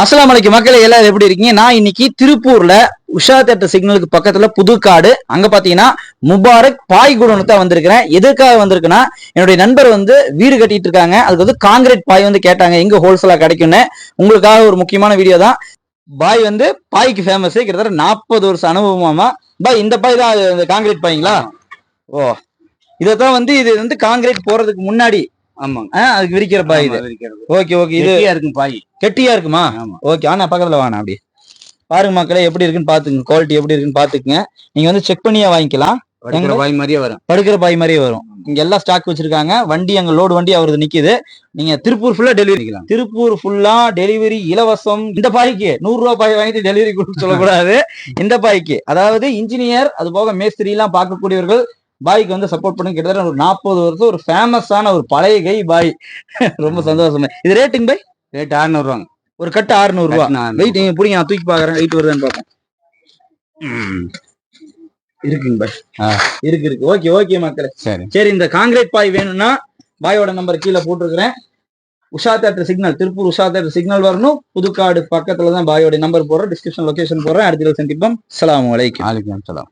அஸ்லாம் அலைக்கும். மக்களே எல்லாரும் எப்படி இருக்கீங்க? நான் இன்னைக்கு திருப்பூர்ல உஷா தேட்டர் சிக்னலுக்கு பக்கத்துல புதுக்காடு. அங்க பாத்தீங்கன்னா முபாரக் பாய் குடோனுக்கு தான் வந்திருக்கிறேன். எதுக்காக வந்திருக்குன்னா என்னுடைய நண்பர் வந்து வீடு கட்டிட்டு இருக்காங்க. அதுக்கு வந்து காங்கிரீட் பாய் வந்து கேட்டாங்க எங்க ஹோல்சேலா கிடைக்கும்னு. உங்களுக்காக ஒரு முக்கியமான வீடியோ தான். பாய் வந்து பாய்க்கு ஃபேமஸ் கிட்டத்தட்ட நாற்பது வருஷம் அனுபவமாமா பாய் இந்த பாய் தான் இந்த காங்கிரீட் பாய்ங்களா? ஓ இதைத்தான் வந்து இது வந்து காங்கிரீட் போறதுக்கு முன்னாடி ஆமாங்க. ஆ, அதுக்கு விரிக்கிற பாய் இது. ஓகே ஓகே இது இருக்கும் பாய். கெட்டியா இருக்குமா? ஓகே ஆனா பக்கத்துல வாங்க அப்படி பாருங்க மக்களே எப்படி இருக்குன்னு பாத்துங்க குவாலிட்டி எப்படி இருக்குன்னு பாத்துக்கங்க. நீங்க வந்து செக் பண்ணியே வாங்கிக்கலாம். வடிக்கிற எங்க? பாய் மாதிரியே வரும். படுக்கிற பாய் மாதிரியே வரும். இங்க எல்லாம் ஸ்டாக் வச்சிருக்காங்க. வண்டி அங்க லோடு வண்டி அவரது நிக்குது. நீங்க திருப்பூர் ஃபுல்லா டெலிவரி திருப்பூர் ஃபுல்லா டெலிவரி இலவசம். இந்த பாய்க்கு நூறு ரூபாய் பாய் வாங்கிட்டு டெலிவரி கொடுக்க சொல்லக்கூடாது. இந்த பாய்க்கு. அதாவது இன்ஜினியர் அது போக மேஸ்திரி எல்லாம் பார்க்கக்கூடியவர்கள் பாய்க்கு வந்து சப்போர்ட் பண்ணி கிட்டத்தட்ட ஒரு நாற்பது வருஷம் ஒரு ஃபேமஸான ஒரு பழைய கை பாய். ரொம்ப சந்தோஷம். இது ரேட்டிங் பாய்? ரேட் அறுநூறு ரூபாங்க ஒரு கட்டு 600 ரூபாய் வெயிட் நீங்க பிடிங்க நான் தூக்கி பாக்குறேன் வெயிட் வருதான்னு பாப்பேன் இருக்குங்க பாய். இருக்கு இருக்கு. ஓகே ஓகே மக்களே. சரி. சரி இந்த காங்கிரீட் பாய் வேணும்னா பாயோட நம்பர் கீழே போட்டிருக்கிறேன். Usha theatre signal Tiruppur Usha theatre signal வரணும். புதுக்காடு பக்கத்துல தான் பாயோட நம்பர் போடுறேன். டிஸ்கிரிப்ஷன் லொகேஷன் போடுறேன். அடுத்த சந்திப்போம். அஸ்ஸலாமு அலைக்கும் நாளைக்கு சலாம்